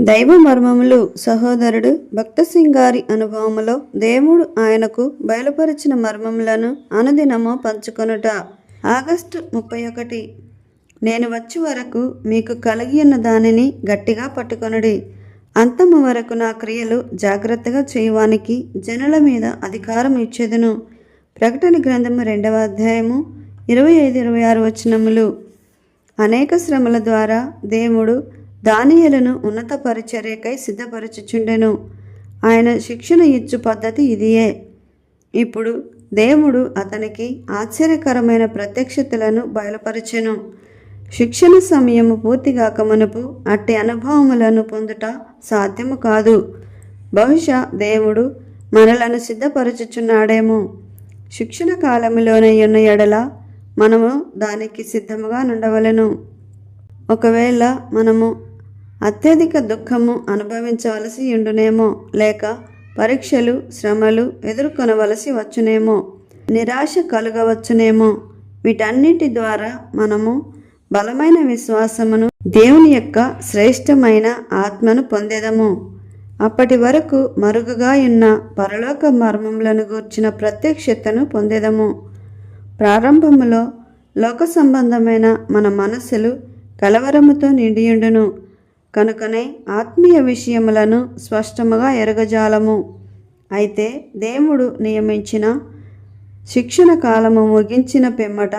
దైవ మర్మములు సహోదరుడు భక్త సింగారి అనుభవములో దేవుడు ఆయనకు బయలుపరిచిన మర్మములను అనుదినము పంచుకొనుట. ఆగస్టు ముప్పై ఒకటి నేను వచ్చి వరకు మీకు కలిగి ఉన్న దానిని గట్టిగా పట్టుకొనుడి. అంతము వరకు నా క్రియలు జాగ్రత్తగా చేయవానికి జనుల మీద అధికారం ఇచ్చేదను. ప్రకటన గ్రంథము రెండవ అధ్యాయము ఇరవై ఐదు ఇరవై ఆరు వచనములు. అనేక శ్రమల ద్వారా దేవుడు దానియలను ఉన్నత పరిచర్యకై సిద్ధపరచుచుండెను. ఆయన శిక్షణ ఇచ్చు పద్ధతి ఇదియే. ఇప్పుడు దేవుడు అతనికి ఆశ్చర్యకరమైన ప్రత్యక్షతలను బయలుపరచెను. శిక్షణ సమయము పూర్తిగాక మునుపు అట్టి అనుభవములను పొందుట సాధ్యము కాదు. బహుశా దేవుడు మనలను సిద్ధపరచుచున్నాడేమో. శిక్షణ కాలములోనే ఉన్న ఎడల మనము దానికి సిద్ధముగా నుండవలెను. ఒకవేళ మనము అత్యధిక దుఃఖము అనుభవించవలసి ఉండునేమో లేక పరీక్షలు శ్రమలు ఎదుర్కొనవలసి వచ్చునేమో నిరాశ కలుగవచ్చునేమో. వీటన్నిటి ద్వారా మనము బలమైన విశ్వాసమును దేవుని యొక్క శ్రేష్టమైన ఆత్మను పొందేదము. అప్పటి వరకు మరుగుగా ఉన్న పరలోక మర్మములను గూర్చిన ప్రత్యక్షతను పొందేదము. ప్రారంభములో లోక సంబంధమైన మన మనస్సులు కలవరముతో నిండియుండును. కనుకనే ఆత్మీయ విషయములను స్పష్టముగా ఎరగజాలము. అయితే దేవుడు నియమించిన శిక్షణ కాలము ముగించిన పిమ్మట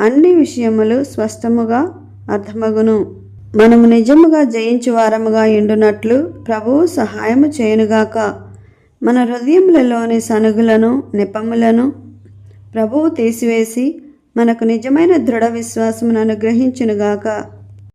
అన్ని విషయములు స్పష్టముగా అర్థమగును. మనము నిజముగా జయించు వారముగా ఎండునట్లు ప్రభువు సహాయము చేయనుగాక. మన హృదయములలోని సనుగులను నిపములను ప్రభువు తీసివేసి మనకు నిజమైన దృఢ విశ్వాసమును అనుగ్రహించునుగాక.